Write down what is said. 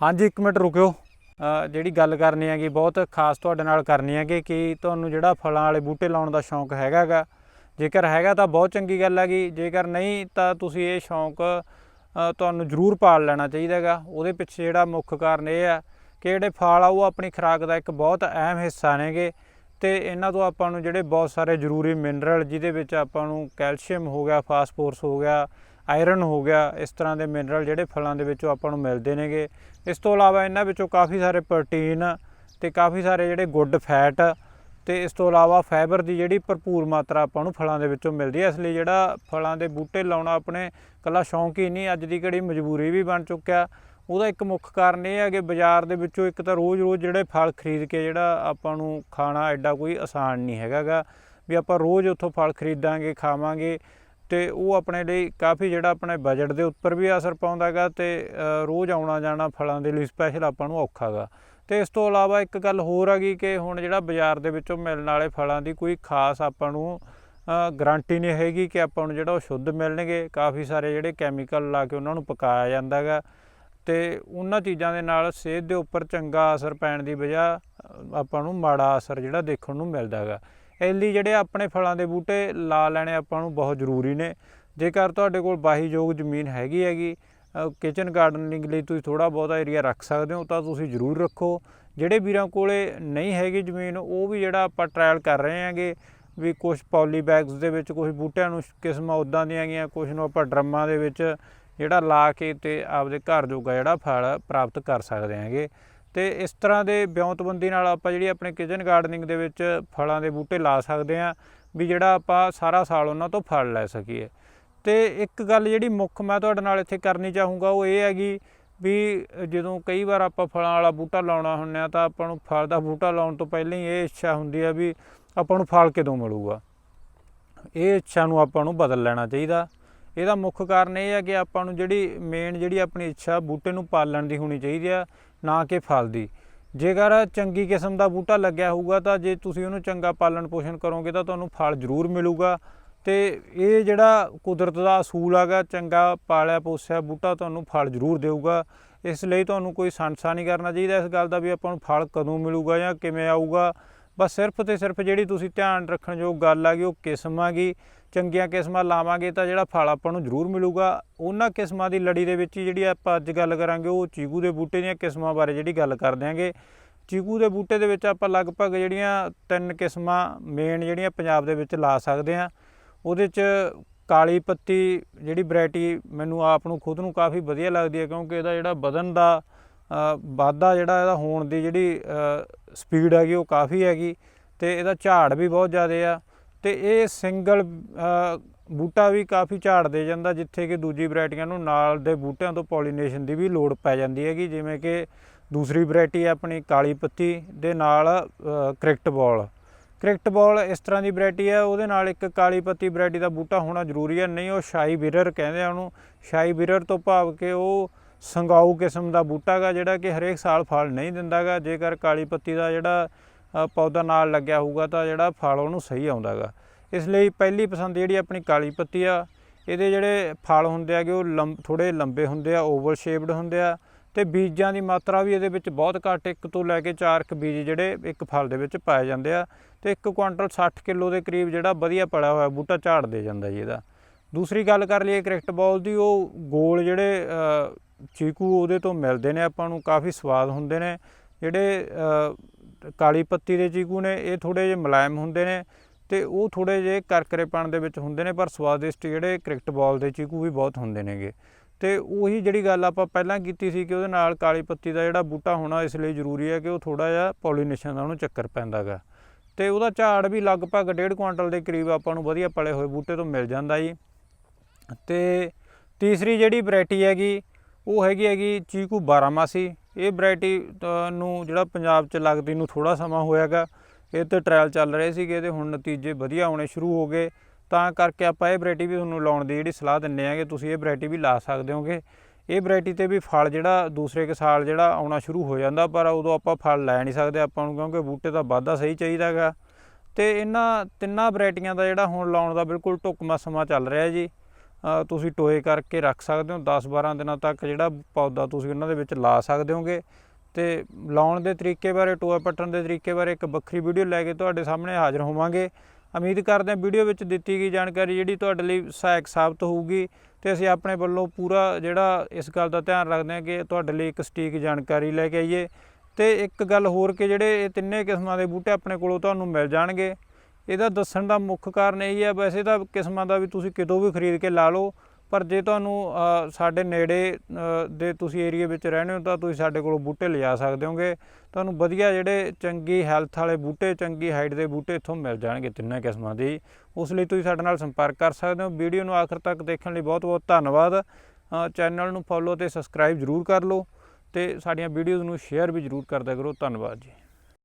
ਹਾਂਜੀ, ਇੱਕ ਮਿੰਟ ਰੁਕਿਓ। ਜਿਹੜੀ ਗੱਲ ਕਰਨੀ ਹੈਗੀ, ਬਹੁਤ ਖਾਸ ਤੁਹਾਡੇ ਨਾਲ ਕਰਨੀ ਹੈਗੀ ਕਿ ਤੁਹਾਨੂੰ ਜਿਹੜਾ ਫਲਾਂ ਵਾਲੇ ਬੂਟੇ ਲਾਉਣ ਦਾ ਸ਼ੌਂਕ ਹੈਗਾਗਾ। ਜੇਕਰ ਹੈਗਾ ਤਾਂ ਬਹੁਤ ਚੰਗੀ ਗੱਲ ਹੈਗੀ, ਜੇਕਰ ਨਹੀਂ ਤਾਂ ਤੁਸੀਂ ਇਹ ਸ਼ੌਂਕ ਤੁਹਾਨੂੰ ਜ਼ਰੂਰ ਪਾਲ ਲੈਣਾ ਚਾਹੀਦਾ ਹੈਗਾ ਉਹਦੇ ਪਿੱਛੇ ਜਿਹੜਾ ਮੁੱਖ ਕਾਰਨ ਇਹ ਆ ਕਿ ਜਿਹੜੇ ਫਲ ਆ, ਉਹ ਆਪਣੀ ਖੁਰਾਕ ਦਾ ਇੱਕ ਬਹੁਤ ਅਹਿਮ ਹਿੱਸਾ ਨੇਗੇ। ਤੇ ਇਹਨਾਂ ਤੋਂ ਆਪਾਂ ਨੂੰ ਜਿਹੜੇ ਬਹੁਤ ਸਾਰੇ ਜ਼ਰੂਰੀ ਮਿਨਰਲ, ਜਿਹਦੇ ਵਿੱਚ ਆਪਾਂ ਨੂੰ ਕੈਲਸ਼ੀਅਮ ਹੋ ਗਿਆ, ਫਾਸਫੋਰਸ ਹੋ ਗਿਆ ਆਇਰਨ ਹੋ ਗਿਆ, ਇਸ ਤਰ੍ਹਾਂ ਦੇ ਮਿਨਰਲ ਜਿਹੜੇ ਫਲਾਂ ਦੇ ਵਿੱਚੋਂ ਆਪਾਂ ਨੂੰ ਮਿਲਦੇ ਨੇਗੇ। ਇਸ ਤੋਂ ਇਲਾਵਾ ਇਹਨਾਂ ਵਿੱਚੋਂ ਕਾਫੀ ਸਾਰੇ ਪ੍ਰੋਟੀਨ ਤੇ ਕਾਫੀ ਸਾਰੇ ਜਿਹੜੇ ਗੁੱਡ ਫੈਟ ਤੇ ਇਸ ਤੋਂ ਇਲਾਵਾ ਫਾਈਬਰ ਦੀ ਜਿਹੜੀ ਭਰਪੂਰ ਮਾਤਰਾ ਆਪਾਂ ਨੂੰ ਫਲਾਂ ਦੇ ਵਿੱਚੋਂ ਮਿਲਦੀ ਹੈ। ਇਸ ਲਈ ਜਿਹੜਾ ਫਲਾਂ ਦੇ ਬੂਟੇ ਲਾਉਣਾ ਆਪਣੇ ਕੱਲਾ ਸ਼ੌਂਕ ਹੀ ਨਹੀਂ, ਅੱਜ ਦੀ ਕਿਹੜੀ ਮਜਬੂਰੀ ਵੀ ਬਣ ਚੁੱਕਿਆ। ਉਹਦਾ ਇੱਕ ਮੁੱਖ ਕਾਰਨ ਇਹ ਹੈ ਕਿ ਬਾਜ਼ਾਰ ਦੇ ਵਿੱਚੋਂ ਇੱਕ ਤਾਂ ਰੋਜ਼-ਰੋਜ਼ ਜਿਹੜੇ ਫਲ ਖਰੀਦ ਕੇ ਜਿਹੜਾ ਆਪਾਂ ਨੂੰ ਖਾਣਾ ਐਡਾ ਕੋਈ ਆਸਾਨ ਨਹੀਂ ਹੈਗਾਗਾ ਵੀ ਆਪਾਂ ਰੋਜ਼ ਉੱਥੋਂ ਫਲ ਖਰੀਦਾਂਗੇ, ਖਾਵਾਂਗੇ। ਤੇ ਉਹ ਆਪਣੇ ਲਈ ਕਾਫੀ ਜਿਹੜਾ ਆਪਣੇ ਬਜਟ ਦੇ ਉੱਪਰ ਵੀ ਅਸਰ ਪਾਉਂਦਾਗਾ ਤੇ ਅ, ਰੋਜ਼ ਆਉਣਾ ਜਾਣਾ ਫਲਾਂ ਦੇ ਲਈ ਸਪੈਸ਼ਲ ਆਪਾਂ ਨੂੰ ਔਖਾਗਾ ਤੇ ਇਸ ਤੋਂ ਇਲਾਵਾ ਇੱਕ ਗੱਲ ਹੋਰ ਹੈਗੀ ਕਿ ਹੁਣ ਜਿਹੜਾ ਬਾਜ਼ਾਰ ਦੇ ਵਿੱਚੋਂ ਮਿਲਣ ਵਾਲੇ ਫਲਾਂ ਦੀ ਕੋਈ ਖਾਸ ਆਪਾਂ ਨੂੰ ਗਾਰੰਟੀ ਨਹੀਂ ਹੈਗੀ ਕਿ ਆਪਾਂ ਨੂੰ ਜਿਹੜਾ ਉਹ ਸ਼ੁੱਧ ਮਿਲਣਗੇ। ਕਾਫੀ ਸਾਰੇ ਜਿਹੜੇ ਕੈਮੀਕਲ ਲਾ ਕੇ ਉਹਨਾਂ ਨੂੰ ਪਕਾਇਆ ਜਾਂਦਾਗਾ ਤੇ ਉਹਨਾਂ ਚੀਜ਼ਾਂ ਦੇ ਨਾਲ ਸਿਹਤ ਦੇ ਉੱਪਰ ਚੰਗਾ ਅਸਰ ਪੈਣ ਦੀ ਵਜ੍ਹਾ ਆਪਾਂ ਨੂੰ ਮਾੜਾ ਅਸਰ ਜਿਹੜਾ ਦੇਖਣ ਨੂੰ ਮਿਲਦਾ ਹੈਗਾ ਇਸ ਲਈ ਜਿਹੜੇ ਆਪਣੇ ਫਲਾਂ ਦੇ ਬੂਟੇ ਲਾ ਲੈਣੇ ਆਪਾਂ ਨੂੰ ਬਹੁਤ ਜ਼ਰੂਰੀ ਨੇ। ਜੇਕਰ ਤੁਹਾਡੇ ਕੋਲ ਬਾਹੀਯੋਗ ਜ਼ਮੀਨ ਹੈਗੀ ਹੈਗੀ ਕਿਚਨ ਗਾਰਡਨਿੰਗ ਲਈ ਤੁਸੀਂ ਥੋੜਾ ਬਹੁਤਾ ਏਰੀਆ ਰੱਖ ਸਕਦੇ ਹੋ, ਤਾਂ ਤੁਸੀਂ ਜ਼ਰੂਰ ਰੱਖੋ। ਜਿਹੜੇ ਵੀਰਾਂ ਕੋਲੇ ਨਹੀਂ ਹੈਗੀ ਜ਼ਮੀਨ, ਉਹ ਵੀ ਜਿਹੜਾ ਆਪਾਂ ਟ੍ਰਾਇਲ ਕਰ ਰਹੇ ਹਾਂਗੇ, ਵੀ ਕੁਝ ਪੌਲੀ ਬੈਗਸ ਦੇ ਵਿੱਚ ਕੁਝ ਬੂਟਿਆਂ ਨੂੰ ਕਿਸਮਾਂ ਉਦਾਂ ਦੀਆਂ ਗਈਆਂ ਕੁਝ ਨੂੰ ਆਪਾਂ ਡਰਮਾਂ ਦੇ ਵਿੱਚ ਜਿਹੜਾ ਲਾ ਕੇ ਤੇ ਆਪਦੇ ਘਰ ਜੋਗਾ ਜਿਹੜਾ ਫਲ ਪ੍ਰਾਪਤ ਕਰ ਸਕਦੇ ਹਾਂਗੇ। ਤੇ ਇਸ ਤਰ੍ਹਾਂ ਦੇ ਵਿਉਂਤਬੰਦੀ ਨਾਲ ਆਪਾਂ ਜਿਹੜੀ ਆਪਣੇ ਕਿਚਨ ਗਾਰਡਨਿੰਗ ਦੇ ਵਿੱਚ ਫਲਾਂ ਦੇ ਬੂਟੇ ਲਾ ਸਕਦੇ ਹਾਂ ਵੀ ਜਿਹੜਾ ਆਪਾਂ ਸਾਰਾ ਸਾਲ ਉਹਨਾਂ ਤੋਂ ਫਲ ਲੈ ਸਕੀਏ। ਤੇ ਇੱਕ ਗੱਲ ਜਿਹੜੀ ਮੁੱਖ ਮੈਂ ਤੁਹਾਡੇ ਨਾਲ ਇੱਥੇ ਕਰਨੀ ਚਾਹੂੰਗਾ ਉਹ ਇਹ ਹੈਗੀ ਵੀ ਜਦੋਂ ਕਈ ਵਾਰ ਆਪਾਂ ਫਲਾਂ ਵਾਲਾ ਬੂਟਾ ਲਾਉਣਾ ਹੁੰਨੇ ਆ ਤਾਂ ਆਪਾਂ ਨੂੰ ਫਲ ਦਾ ਬੂਟਾ ਲਾਉਣ ਤੋਂ ਪਹਿਲਾਂ ਹੀ ਇਹ ਇੱਛਾ ਹੁੰਦੀ ਆ ਵੀ ਆਪਾਂ ਨੂੰ ਫਲ ਕਿਦੋਂ ਮਿਲੂਗਾ। ਇਹ ਇੱਛਾ ਨੂੰ ਆਪਾਂ ਨੂੰ ਬਦਲ ਲੈਣਾ ਚਾਹੀਦਾ। ਇਹਦਾ ਮੁੱਖ ਕਾਰਨ ਇਹ ਹੈ ਕਿ ਆਪਾਂ ਨੂੰ ਜਿਹੜੀ ਮੇਨ ਜਿਹੜੀ ਆਪਣੀ ਇੱਛਾ ਬੂਟੇ ਨੂੰ ਪਾਲਣ ਦੀ ਹੋਣੀ ਚਾਹੀਦੀ ਆ, ਨਾ ਕਿ ਫਲ ਦੀ। ਜੇਕਰ ਚੰਗੀ ਕਿਸਮ ਦਾ ਬੂਟਾ ਲੱਗਿਆ ਹੋਊਗਾ ਤਾਂ ਜੇ ਤੁਸੀਂ ਉਹਨੂੰ ਚੰਗਾ ਪਾਲਣ ਪੋਸ਼ਣ ਕਰੋਗੇ ਤਾਂ ਤੁਹਾਨੂੰ ਫਲ ਜ਼ਰੂਰ ਮਿਲੂਗਾ। ਤੇ ਇਹ ਜਿਹੜਾ ਕੁਦਰਤ ਦਾ ਅਸੂਲ ਹੈਗਾ, ਚੰਗਾ ਪਾਲਿਆ ਪੋਸਿਆ ਬੂਟਾ ਤੁਹਾਨੂੰ ਫਲ ਜ਼ਰੂਰ ਦੇਊਗਾ। ਇਸ ਲਈ ਤੁਹਾਨੂੰ ਕੋਈ ਸੰਸਾ ਨਹੀਂ ਕਰਨਾ ਚਾਹੀਦਾ ਇਸ ਗੱਲ ਦਾ ਵੀ ਆਪਾਂ ਨੂੰ ਫਲ ਕਦੋਂ ਮਿਲੂਗਾ ਜਾਂ ਕਿਵੇਂ ਆਊਗਾ। ਬਸ ਸਿਰਫ ਤੇ ਸਿਰਫ ਜਿਹੜੀ ਤੁਸੀਂ ਧਿਆਨ ਰੱਖਣ ਯੋਗ ਗੱਲ ਆ ਗਈ ਉਹ ਕਿਸਮ ਆ ਗਈ ਚੰਗੀਆਂ ਕਿਸਮਾਂ ਲਾਵਾਂਗੇ ਤਾਂ ਜਿਹੜਾ ਫਲ ਆਪਾਂ ਨੂੰ ਜ਼ਰੂਰ ਮਿਲੂਗਾ। ਉਹਨਾਂ ਕਿਸਮਾਂ ਦੀ ਲੜੀ ਦੇ ਵਿੱਚ ਹੀ ਜਿਹੜੀ ਆਪਾਂ ਅੱਜ ਗੱਲ ਕਰਾਂਗੇ, ਉਹ ਚੀਕੂ ਦੇ ਬੂਟੇ ਦੀਆਂ ਕਿਸਮਾਂ ਬਾਰੇ ਜਿਹੜੀ ਗੱਲ ਕਰ ਦਿਆਂਗੇ। ਚੀਕੂ ਦੇ ਬੂਟੇ ਦੇ ਵਿੱਚ ਆਪਾਂ ਲਗਭਗ ਜਿਹੜੀਆਂ ਤਿੰਨ ਕਿਸਮਾਂ ਮੇਨ ਜਿਹੜੀਆਂ ਪੰਜਾਬ ਦੇ ਵਿੱਚ ਲਾ ਸਕਦੇ ਆ ਉਹਦੇ 'ਚ ਕਾਲੀ ਪੱਤੀ ਜਿਹੜੀ ਵੈਰਾਈਟੀ ਮੈਨੂੰ ਆਪ ਨੂੰ ਖੁਦ ਨੂੰ ਕਾਫੀ ਵਧੀਆ ਲੱਗਦੀ ਹੈ, ਕਿਉਂਕਿ ਇਹਦਾ ਜਿਹੜਾ ਵਧਣ ਦਾ ਵਾਧਾ ਜਿਹੜਾ ਇਹਦਾ ਹੋਣ ਦੀ ਜਿਹੜੀ ਸਪੀਡ ਹੈਗੀ ਉਹ ਕਾਫੀ ਹੈਗੀ ਤੇ ਇਹਦਾ ਝਾੜ ਵੀ ਬਹੁਤ ਜ਼ਿਆਦਾ ਆ। ਤੇ ਇਹ ਸਿੰਗਲ ਬੂਟਾ ਵੀ ਕਾਫੀ ਝਾੜ ਦੇ ਜਾਂਦਾ, ਜਿੱਥੇ ਕਿ ਦੂਜੀ ਵੈਰਾਈਟੀਆਂ ਨੂੰ ਨਾਲ ਦੇ ਬੂਟਿਆਂ ਤੋਂ ਪੋਲੀਨੇਸ਼ਨ ਦੀ ਵੀ ਲੋੜ ਪੈ ਜਾਂਦੀ ਹੈਗੀ, ਜਿਵੇਂ ਕਿ ਦੂਸਰੀ ਵੈਰਾਈਟੀ ਹੈ ਆਪਣੀ ਕਾਲੀ ਪੱਤੀ ਦੇ ਨਾਲ ਕ੍ਰਿਕਟ ਬਾਲ। ਕ੍ਰਿਕਟ ਬਾਲ ਇਸ ਤਰ੍ਹਾਂ ਦੀ ਵੈਰਾਈਟੀ ਹੈ, ਉਹਦੇ ਨਾਲ ਇੱਕ ਕਾਲੀ ਪੱਤੀ ਵੈਰਾਈਟੀ ਦਾ ਬੂਟਾ ਹੋਣਾ ਜ਼ਰੂਰੀ ਹੈ, ਨਹੀਂ ਉਹ ਸ਼ਾਈ ਬਿਰਰ ਕਹਿੰਦੇ ਆ ਉਹਨੂੰ। ਸ਼ਾਈ ਬਿਰਰ ਤੋਂ ਭਾਵ ਕਿ ਉਹ ਸੰਗਾਊ ਕਿਸਮ ਦਾ ਬੂਟਾ ਗਾ, ਜਿਹੜਾ ਕਿ ਹਰੇਕ ਸਾਲ ਫਲ ਨਹੀਂ ਦਿੰਦਾਗਾ ਜੇਕਰ ਕਾਲੀ ਪੱਤੀ ਦਾ ਜਿਹੜਾ ਪੌਦਾ ਨਾਲ ਲੱਗਿਆ ਹੋਊਗਾ ਤਾਂ ਜਿਹੜਾ ਫਲ ਉਹਨੂੰ ਸਹੀ ਆਉਂਦਾਗਾ। ਇਸ ਲਈ ਪਹਿਲੀ ਪਸੰਦ ਜਿਹੜੀ ਆਪਣੀ ਕਾਲੀ ਪੱਤੀ ਆ, ਇਹਦੇ ਜਿਹੜੇ ਫਲ ਹੁੰਦੇ ਆਗੇ ਉਹ ਲੰਬ ਥੋੜੇ ਲੰਬੇ ਹੁੰਦੇ ਆ, ਓਵਲ ਸ਼ੇਪਡ ਹੁੰਦੇ ਆ ਤੇ ਬੀਜਾਂ ਦੀ ਮਾਤਰਾ ਵੀ ਇਹਦੇ ਵਿੱਚ ਬਹੁਤ ਘੱਟ, ਇੱਕ ਤੋਂ ਲੈ ਕੇ 4 ਕ ਬੀਜ ਜਿਹੜੇ ਇੱਕ ਫਲ ਦੇ ਵਿੱਚ ਪਾਏ ਜਾਂਦੇ ਆ ਤੇ ਇੱਕ ਕੁਆਂਟਲ 60 ਕਿਲੋ ਦੇ ਕਰੀਬ ਜਿਹੜਾ ਵਧੀਆ ਪੜਿਆ ਹੋਇਆ ਬੂਟਾ ਝਾੜ ਦੇ ਜਾਂਦਾ ਜੀ ਇਹਦਾ। ਦੂਸਰੀ ਗੱਲ ਕਰ ਲਈਏ ਕ੍ਰਿਕਟ ਬਾਲ ਦੀ, ਉਹ ਗੋਲ ਜਿਹੜੇ ਚੀਕੂ ਉਹਦੇ ਤੋਂ ਮਿਲਦੇ ਨੇ, ਆਪਾਂ ਨੂੰ ਕਾਫੀ ਸਵਾਦ ਹੁੰਦੇ ਨੇ, ਜਿਹੜੇ ਕਾਲੀ ਪੱਤੀ ਦੇ ਚੀਕੂ ਨੇ, ਇਹ ਥੋੜੇ ਜਿਹੇ ਮੁਲਾਇਮ ਹੁੰਦੇ ਨੇ ਤੇ ਉਹ ਥੋੜੇ ਜਿਹੇ ਕਰਕਰੇਪਣ ਦੇ ਵਿੱਚ ਹੁੰਦੇ ਨੇ, ਪਰ ਸਵਾਦਿਸ਼ਟ ਜਿਹੜੇ ਕ੍ਰਿਕਟ ਬਾਲ ਦੇ ਚੀਕੂ ਵੀ ਬਹੁਤ ਹੁੰਦੇ ਨੇਗੇ। ਤੇ ਉਹੀ ਜਿਹੜੀ ਗੱਲ ਆਪਾਂ ਪਹਿਲਾਂ ਕੀਤੀ ਸੀ ਕਿ ਉਹਦੇ ਨਾਲ ਕਾਲੀ ਪੱਤੀ ਦਾ ਜਿਹੜਾ ਬੂਟਾ ਹੋਣਾ ਇਸ ਲਈ ਜ਼ਰੂਰੀ ਹੈ ਕਿ ਉਹ ਥੋੜਾ ਜਿਹਾ ਪੋਲੀਨੇਸ਼ਨ ਦਾ ਉਹਨੂੰ ਚੱਕਰ ਪੈਂਦਾਗਾ। ਤੇ ਉਹਦਾ ਝਾੜ ਵੀ ਲਗਭਗ 1.5 ਕੁਆਂਟਲ ਦੇ ਕਰੀਬ ਆਪਾਂ ਨੂੰ ਵਧੀਆ ਪਲੇ ਹੋਏ ਬੂਟੇ ਤੋਂ ਮਿਲ ਜਾਂਦਾ ਜੀ। ਤੇ ਤੀਸਰੀ ਜਿਹੜੀ ਵੈਰਾਈਟੀ ਹੈਗੀ, ਉਹ ਹੈਗੀ ਹੈਗੀ ਚੀਕੂ ਬਾਰਾਮਾਸੀ। ਇਹ ਵੈਰਾਈਟੀ ਨੂੰ ਜਿਹੜਾ ਪੰਜਾਬ 'ਚ ਲੱਗਦੀ ਨੂੰ ਥੋੜਾ ਸਮਾਂ ਹੋਇਆਗਾ। ਇਹ ਤੇ ਟ੍ਰਾਇਲ ਚੱਲ ਰਹੇ ਸੀਗੇ ਤੇ ਹੁਣ ਨਤੀਜੇ ਵਧੀਆ ਆਉਣੇ ਸ਼ੁਰੂ ਹੋ ਗਏ। ਤਾਂ ਕਰਕੇ ਆਪਾਂ ਇਹ ਵੈਰਾਈਟੀ ਵੀ ਤੁਹਾਨੂੰ ਲਾਉਣ ਦੀ ਜਿਹੜੀ ਸਲਾਹ ਦਿੰਨੇ ਆਗੇ, ਤੁਸੀਂ ਇਹ ਵੈਰਾਈਟੀ ਵੀ ਲਾ ਸਕਦੇ ਹੋਗੇ। ਇਹ ਵੈਰਾਈਟੀ ਤੇ ਵੀ ਫਲ ਜਿਹੜਾ ਦੂਸਰੇ ਕੁ ਸਾਲ ਜਿਹੜਾ ਆਉਣਾ ਸ਼ੁਰੂ ਹੋ ਜਾਂਦਾ, ਪਰ ਉਦੋਂ ਆਪਾਂ ਫਲ ਲੈ ਨਹੀਂ ਸਕਦੇ ਆਪਾਂ ਨੂੰ, ਕਿਉਂਕਿ ਬੂਟੇ ਦਾ ਵਾਧਾ ਸਹੀ ਚਾਹੀਦਾਗਾ। ਤੇ ਇਹਨਾਂ ਤਿੰਨਾਂ ਵੈਰਾਈਟੀਆਂ ਦਾ ਜਿਹੜਾ ਹੁਣ ਲਾਉਣ ਦਾ ਬਿਲਕੁਲ ਢੁਕਮਾ ਸਮਾਂ ਚੱਲ ਰਿਹਾ ਜੀ। ਤੁਸੀਂ ਟੋਏ ਕਰਕੇ ਰੱਖ ਸਕਦੇ ਹੋ 10-12 ਦਿਨਾਂ ਤੱਕ ਜਿਹੜਾ ਪੌਦਾ ਤੁਸੀਂ ਉਹਨਾਂ ਦੇ ਵਿੱਚ ਲਾ ਸਕਦੇ ਹੋਗੇ। ਤੇ ਲਾਉਣ ਦੇ ਤਰੀਕੇ ਬਾਰੇ, ਟੋਆ ਪੱਟਣ ਦੇ ਤਰੀਕੇ ਬਾਰੇ ਇੱਕ ਵੱਖਰੀ ਵੀਡੀਓ ਲੈ ਕੇ ਤੁਹਾਡੇ ਸਾਹਮਣੇ ਹਾਜ਼ਰ ਹੋਵਾਂਗੇ। ਉਮੀਦ ਕਰਦੇ ਹਾਂ ਵੀਡੀਓ ਵਿੱਚ ਦਿੱਤੀ ਗਈ ਜਾਣਕਾਰੀ ਜਿਹੜੀ ਤੁਹਾਡੇ ਲਈ ਸਹਾਇਕ ਸਾਬਤ ਹੋਊਗੀ। ਤੇ ਅਸੀਂ ਆਪਣੇ ਵੱਲੋਂ ਪੂਰਾ ਜਿਹੜਾ ਇਸ ਗੱਲ ਦਾ ਧਿਆਨ ਰੱਖਦੇ ਹਾਂ ਕਿ ਤੁਹਾਡੇ ਲਈ ਇੱਕ ਸਟੀਕ ਜਾਣਕਾਰੀ ਲੈ ਕੇ ਆਈਏ। ਤੇ ਇੱਕ ਗੱਲ ਹੋਰ ਕਿ ਜਿਹੜੇ ਇਹ ਤਿੰਨੇ ਕਿਸਮਾਂ ਦੇ ਬੂਟੇ ਆਪਣੇ ਕੋਲੋਂ ਤੁਹਾਨੂੰ ਮਿਲ ਜਾਣਗੇ। ਇਹਦਾ ਦੱਸਣ ਦਾ ਮੁੱਖ ਕਾਰਨ ਇਹ ਹੈ, ਵੈਸੇ ਤਾਂ ਕਿਸਮਾਂ ਦਾ ਵੀ ਤੁਸੀਂ ਕਿਤੋਂ ਵੀ ਖਰੀਦ ਕੇ ਲਾ ਲਓ, ਪਰ ਜੇ ਤੁਹਾਨੂੰ ਸਾਡੇ ਨੇੜੇ ਦੇ ਤੁਸੀਂ ਏਰੀਆ ਵਿੱਚ ਰਹਿੰਦੇ ਹੋ ਤਾਂ ਤੁਸੀਂ ਸਾਡੇ ਕੋਲੋਂ ਬੂਟੇ ਲਿਜਾ ਸਕਦੇ ਹੋਗੇ। ਤੁਹਾਨੂੰ ਵਧੀਆ ਜਿਹੜੇ ਚੰਗੀ ਹੈਲਥ ਵਾਲੇ ਬੂਟੇ, ਚੰਗੀ ਹਾਈਟ ਦੇ ਬੂਟੇ ਇੱਥੋਂ ਮਿਲ ਜਾਣਗੇ ਤਿੰਨਾਂ ਕਿਸਮਾਂ ਦੇ। ਉਸ ਲਈ ਤੁਸੀਂ ਸਾਡੇ ਨਾਲ ਸੰਪਰਕ ਕਰ ਸਕਦੇ ਹੋ। ਵੀਡੀਓ ਨੂੰ ਆਖਰ ਤੱਕ ਦੇਖਣ ਲਈ ਬਹੁਤ ਬਹੁਤ ਧੰਨਵਾਦ। ਚੈਨਲ ਨੂੰ ਫੋਲੋ ਤੇ ਸਬਸਕ੍ਰਾਈਬ ਜ਼ਰੂਰ ਕਰ ਲਓ ਤੇ ਸਾਡੀਆਂ ਵੀਡੀਓਜ਼ ਨੂੰ ਸ਼ੇਅਰ ਵੀ ਜ਼ਰੂਰ ਕਰਦਾ ਕਰੋ। ਧੰਨਵਾਦ ਜੀ।